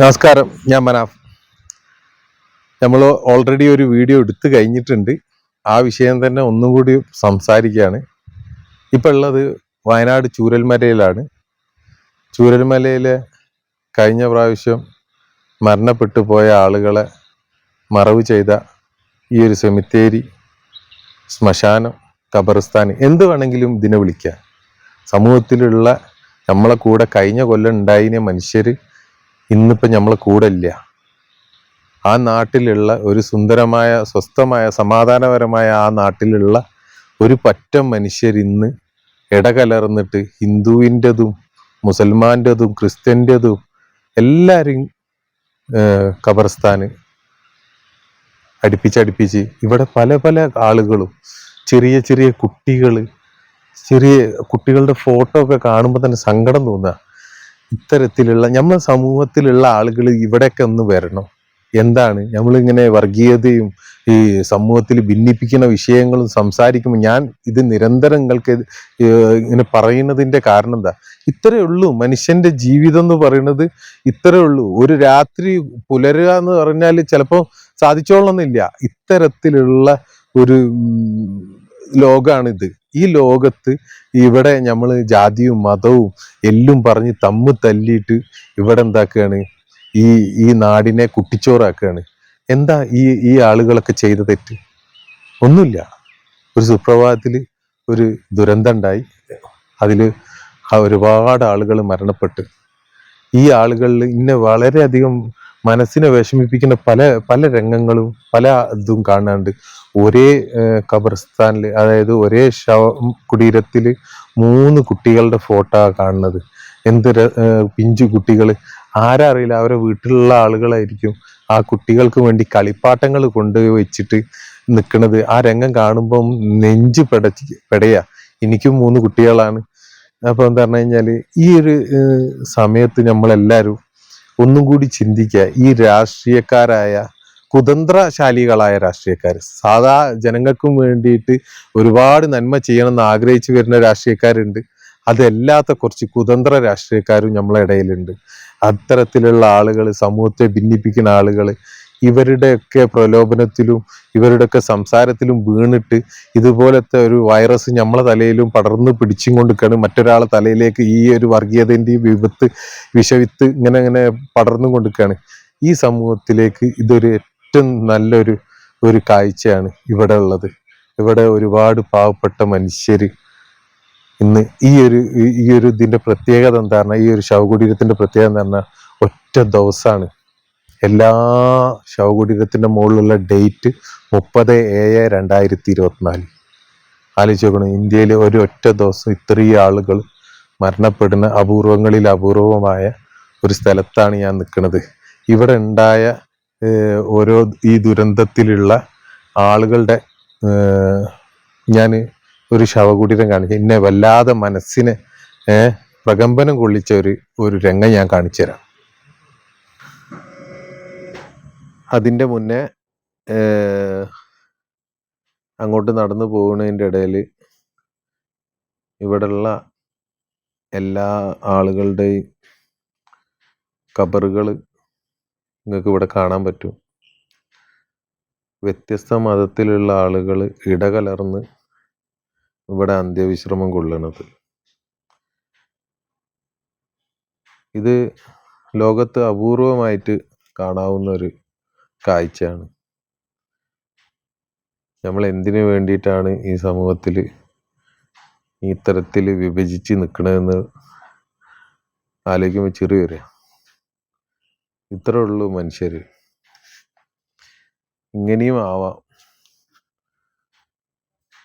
നമസ്കാരം ഞാൻ മനാഫ്. നമ്മൾ ഓൾറെഡി ഒരു വീഡിയോ എടുത്തു കഴിഞ്ഞിട്ടുണ്ട്. ആ വിഷയം തന്നെ ഒന്നും കൂടി സംസാരിക്കുകയാണ് ഇപ്പം ഉള്ളത് വയനാട് ചൂരൽമലയിലാണ്. ചൂരൽമലയിലെ കഴിഞ്ഞ പ്രാവശ്യം മരണപ്പെട്ടു പോയ ആളുകളെ മറവ് ചെയ്ത ഈ ഒരു സെമിത്തേരി ശ്മശാനം ഖബർസ്ഥാൻ എന്ത് വേണമെങ്കിലും ഇതിനെ വിളിക്കുക സമൂഹത്തിലുള്ള നമ്മളെ കൂടെ കഴിഞ്ഞ കൊല്ലം ഉണ്ടായിന മനുഷ്യർ ഇന്നിപ്പം നമ്മൾ കൂടെ ഇല്ല. ആ നാട്ടിലുള്ള ഒരു സുന്ദരമായ സ്വസ്ഥമായ സമാധാനപരമായ ആ നാട്ടിലുള്ള ഒരു പറ്റം മനുഷ്യർ ഇന്ന് ഇടകലർന്നിട്ട് ഹിന്ദുവിന്റെതും മുസൽമാന്റെതും ക്രിസ്ത്യന്റെതും എല്ലാവരും ഖബർസ്ഥാന് അടുപ്പിച്ചടുപ്പിച്ച് ഇവിടെ പല പല ആളുകളും ചെറിയ ചെറിയ കുട്ടികൾ ചെറിയ കുട്ടികളുടെ ഫോട്ടോ ഒക്കെ കാണുമ്പോൾ തന്നെ സങ്കടം തോന്നുക ഇത്തരത്തിലുള്ള നമ്മുടെ സമൂഹത്തിലുള്ള ആളുകൾ ഇവിടെയൊക്കെ ഒന്ന് വരണം. എന്താണ്? നമ്മളിങ്ങനെ വർഗീയതയും ഈ സമൂഹത്തിൽ ഭിന്നിപ്പിക്കുന്ന വിഷയങ്ങളും സംസാരിക്കുമ്പോൾ ഞാൻ ഇത് നിരന്തരം നിങ്ങൾക്ക് ഇങ്ങനെ പറയുന്നതിന്റെ കാരണം എന്താ? ഇത്രയേ ഉള്ളൂ. മനുഷ്യന്റെ ജീവിതം എന്ന് പറയുന്നത് ഇത്രയേ ഉള്ളൂ. ഒരു രാത്രി പുലരുക എന്ന് പറഞ്ഞാൽ ചിലപ്പോൾ സാധിച്ചോളണമെന്നില്ല. ഇത്തരത്തിലുള്ള ഒരു ലോകാണിത്. ഈ ലോകത്ത് ഇവിടെ നമ്മൾ ജാതിയും മതവും എല്ലും പറഞ്ഞ് തമ്മ് തല്ലിയിട്ട് ഇവിടെ എന്താക്കുകയാണ് ഈ ഈ നാടിനെ കുട്ടിച്ചോറാക്കുകയാണ് എന്താ ഈ ഈ ആളുകളൊക്കെ ചെയ്ത തെറ്റ്? ഒന്നുമില്ല. ഒരു സുപ്രഭാതത്തിൽ ഒരു ദുരന്തം ഉണ്ടായി. അതിൽ ഒരുപാട് ആളുകൾ മരണപ്പെട്ട്. ഈ ആളുകളിൽ ഇന്നെ വളരെയധികം മനസ്സിനെ വിഷമിപ്പിക്കുന്ന പല പല രംഗങ്ങളും പല ഇതും കാണാണ്ട് ഒരേ ഖബർസ്ഥാനിൽ അതായത് ഒരേ ശവ കുടീരത്തിൽ മൂന്ന് കുട്ടികളുടെ ഫോട്ടോ കാണുന്നത്. എന്ത് പിഞ്ചു കുട്ടികൾ ആരറിയില്ല അവരെ വീട്ടിലുള്ള ആളുകളായിരിക്കും ആ കുട്ടികൾക്ക് വേണ്ടി കളിപ്പാട്ടങ്ങൾ കൊണ്ടുപോയി വെച്ചിട്ട് നിൽക്കുന്നത് ആ രംഗം കാണുമ്പം നെഞ്ച് പെടച്ച് പെടയാ. എനിക്കും മൂന്ന് കുട്ടികളാണ്. അപ്പൊ എന്താ പറഞ്ഞു കഴിഞ്ഞാൽ ഈ ഒരു സമയത്ത് നമ്മളെല്ലാവരും ഒന്നും കൂടി ചിന്തിക്കുക. ഈ രാഷ്ട്രീയക്കാരായ കുതന്ത്രശാലികളായ രാഷ്ട്രീയക്കാർ സാധാ ജനങ്ങൾക്കും വേണ്ടിയിട്ട് ഒരുപാട് നന്മ ചെയ്യണമെന്ന് ആഗ്രഹിച്ചു വരുന്ന രാഷ്ട്രീയക്കാരുണ്ട്. അതല്ലാത്ത കുറച്ച് കുതന്ത്ര രാഷ്ട്രീയക്കാരും നമ്മളെ ഇടയിലുണ്ട്. അത്തരത്തിലുള്ള ആളുകൾ സമൂഹത്തെ ഭിന്നിപ്പിക്കുന്ന ആളുകൾ ഇവരുടെയൊക്കെ പ്രലോഭനത്തിലും ഇവരുടെയൊക്കെ സംസാരത്തിലും വീണിട്ട് ഇതുപോലത്തെ ഒരു വൈറസ് നമ്മളെ തലയിലും പടർന്ന് പിടിച്ചും കൊണ്ടിരിക്കുകയാണ് മറ്റൊരാളെ തലയിലേക്ക് ഈ ഒരു വർഗീയതന്റെയും വിപത്ത് വിഷവിത്ത് ഇങ്ങനെ ഇങ്ങനെ പടർന്നു കൊണ്ടിരിക്കുകയാണ് ഈ സമൂഹത്തിലേക്ക് ഇതൊരു ഏറ്റവും നല്ലൊരു ഒരു കാഴ്ചയാണ് ഇവിടെ ഉള്ളത്. ഇവിടെ ഒരുപാട് പാവപ്പെട്ട മനുഷ്യർ ഇന്ന് ഈ ഒരു ഈ- ഒരു ഇതിന്റെ പ്രത്യേകത എന്താ പറഞ്ഞാൽ ഈ ഒരു ശവകുടീരത്തിന്റെ പ്രത്യേകത എന്താ പറഞ്ഞാൽ ഒറ്റ ദിവസമാണ്. എല്ലാ ശവകുടീരത്തിന്റെ മുകളിലുള്ള ഡേറ്റ് മുപ്പത് ഏഴ് രണ്ടായിരത്തി ഇരുപത്തിനാല് ആലോചിച്ച് നോക്കണം ഇന്ത്യയിൽ ഒരു ഒറ്റ ദിവസം ഇത്രയും ആളുകൾ മരണപ്പെടുന്ന അപൂർവങ്ങളിൽ അപൂർവമായ ഒരു സ്ഥലത്താണ് ഞാൻ നിൽക്കുന്നത്. ഇവിടെ ഉണ്ടായ ഓരോ ഈ ദുരന്തത്തിലുള്ള ആളുകളുടെ ഞാൻ ഒരു ശവകുടീരം കാണിച്ചു എന്നെ വല്ലാതെ മനസ്സിനെ പ്രകമ്പനം കൊള്ളിച്ച ഒരു ഒരു രംഗം ഞാൻ കാണിച്ചു തരാം അതിന്റെ മുന്നേ അങ്ങോട്ട് നടന്നു പോകുന്നതിന്റെ ഇടയിൽ ഇവിടെയുള്ള എല്ലാ ആളുകളുടെയും കബറുകൾ നിങ്ങൾക്ക് ഇവിടെ കാണാൻ പറ്റും. വ്യത്യസ്ത മതത്തിലുള്ള ആളുകൾ ഇടകലർന്ന് ഇവിടെ അന്ത്യവിശ്രമം കൊള്ളണത് ഇത് ലോകത്ത് അപൂർവമായിട്ട് കാണാവുന്ന ഒരു കാഴ്ചയാണ്. നമ്മൾ എന്തിനു വേണ്ടിയിട്ടാണ് ഈ സമൂഹത്തിൽ ഈ തരത്തിൽ വിഭജിച്ച് നിൽക്കണമെന്ന് ആലോചിക്കുമ്പോൾ ചെറിയ വരിക ഇത്രേ ഉള്ളൂ മനുഷ്യർ. ഇങ്ങനെയും ആവാം.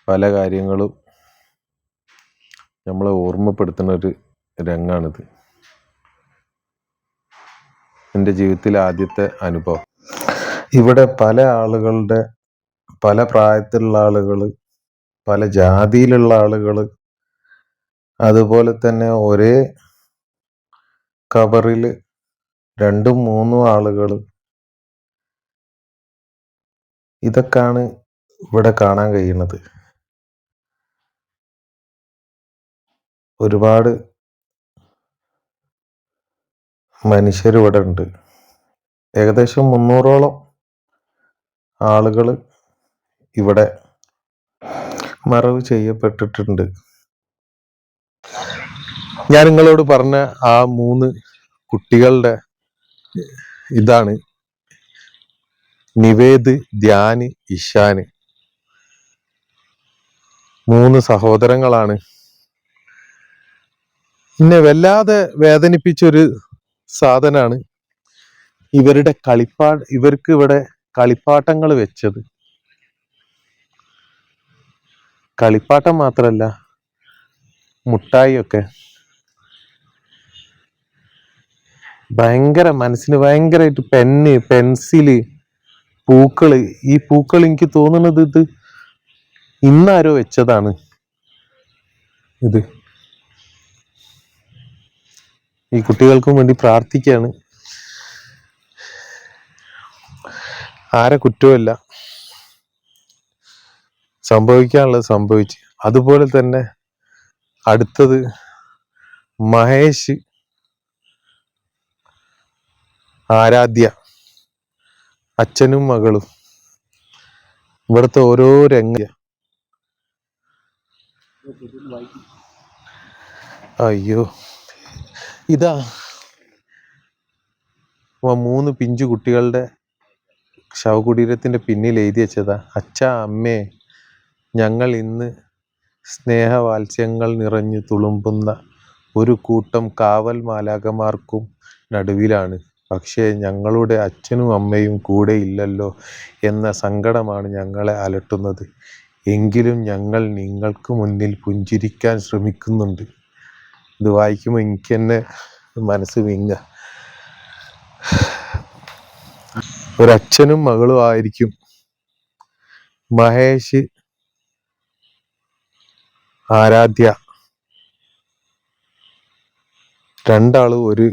പല കാര്യങ്ങളും നമ്മളെ ഓർമ്മപ്പെടുത്തുന്ന ഒരു രംഗാണിത് എന്റെ ജീവിതത്തിലെ ആദ്യത്തെ അനുഭവം. ഇവിടെ പല ആളുകളുടെ പല പ്രായത്തിലുള്ള ആളുകൾ പല ജാതിയിലുള്ള ആളുകൾ അതുപോലെ തന്നെ ഒരേ കബറിൽ രണ്ടും മൂന്നും ആളുകൾ. ഇതൊക്കെയാണ് ഇവിടെ കാണാൻ കഴിയുന്നത്. ഒരുപാട് മനുഷ്യർ ഇവിടെ ഉണ്ട്. ഏകദേശം മുന്നൂറോളം ആളുകൾ ഇവിടെ മറവ് ചെയ്യപ്പെട്ടിട്ടുണ്ട്. ഞാൻ നിങ്ങളോട് പറഞ്ഞ ആ മൂന്ന് കുട്ടികളുടെ ഇതാണ് നിവേദ് ധ്യാന് ഇഷാന്. മൂന്ന് സഹോദരങ്ങളാണ്. എന്നെ വല്ലാതെ വേദനിപ്പിച്ചൊരു സാധനാണ്. ഇവരുടെ കളിപ്പാട് ഇവർക്ക് ഇവിടെ കളിപ്പാട്ടങ്ങൾ വെച്ചത്. കളിപ്പാട്ടം മാത്രല്ല മുട്ടായിയൊക്കെ. ഭയങ്കര മനസ്സിന് ഭയങ്കരമായിട്ട് പെന്ന് പെൻസിൽ പൂക്കൾ. ഈ പൂക്കൾ എനിക്ക് തോന്നുന്നത് ഇത് ഇന്നാരോ വെച്ചതാണ്. ഇത്. ഈ കുട്ടികൾക്കും വേണ്ടി പ്രാർത്ഥിക്കുകയാണ്. ആരെ കുറ്റവുമില്ല. സംഭവിക്കാനുള്ളത് സംഭവിച്ച്. അതുപോലെ തന്നെ അടുത്തത് മഹേഷ് ആരാധ്യ. അച്ഛനും മകളും. ഇവിടുത്തെ ഓരോ രംഗ അയ്യോ. ഇതാ. മൂന്ന് പിഞ്ചു കുട്ടികളുടെ ശവകുടീരത്തിന്റെ പിന്നിൽ എഴുതി വെച്ചതാ. അച്ഛാ അമ്മേ ഞങ്ങൾ ഇന്ന് സ്നേഹവാത്സ്യങ്ങൾ നിറഞ്ഞു തുളുമ്പുന്ന ഒരു കൂട്ടം കാവൽ മാലാകമാർക്കും നടുവിലാണ്. പക്ഷേ ഞങ്ങളുടെ അച്ഛനും അമ്മയും കൂടെ ഇല്ലല്ലോ എന്ന സങ്കടമാണ് ഞങ്ങളെ അലട്ടുന്നത്. എങ്കിലും ഞങ്ങൾ നിങ്ങൾക്ക് മുന്നിൽ പുഞ്ചിരിക്കാൻ ശ്രമിക്കുന്നുണ്ട്. ഇത് വായിക്കുമ്പോൾ എനിക്ക് തന്നെ മനസ്സ് വിങ്ങ. ഒരച്ഛനും മകളും ആയിരിക്കും. മഹേഷ് ആരാധ്യ. രണ്ടാളും ഒരു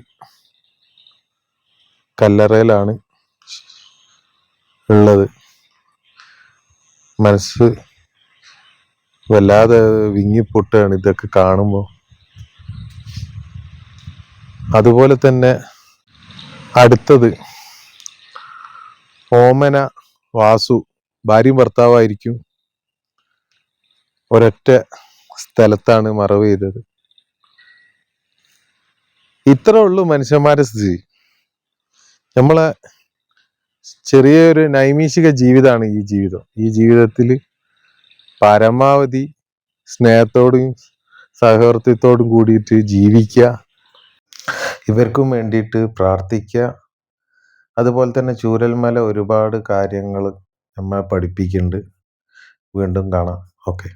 കല്ലറയിലാണ് ഉള്ളത്. മനസ്സ് വല്ലാതെ വിങ്ങിപ്പൊട്ടാണ് ഇതൊക്കെ കാണുമ്പോൾ അതുപോലെ തന്നെ അടുത്തത് ഓമന വാസു ഭാര്യയും ഭർത്താവായിരിക്കും ഒരൊറ്റ സ്ഥലത്താണ് മറവ് ചെയ്തത്. ഇത്ര ഉള്ളു മനുഷ്യന്മാരെ സ്ഥിതി. നമ്മളെ ചെറിയൊരു നൈമിഷിക ജീവിതമാണ് ഈ ജീവിതം. ഈ ജീവിതത്തിൽ പരമാവധി സ്നേഹത്തോടും സഹവർത്തിത്തോടും കൂടിയിട്ട് ജീവിക്കുക. ഇവർക്കും വേണ്ടിയിട്ട് പ്രാർത്ഥിക്കുക. അതുപോലെ തന്നെ ചൂരൽമല ഒരുപാട് കാര്യങ്ങൾ നമ്മെ പഠിപ്പിക്കുന്നുണ്ട്. വീണ്ടും കാണാം. ഓക്കെ.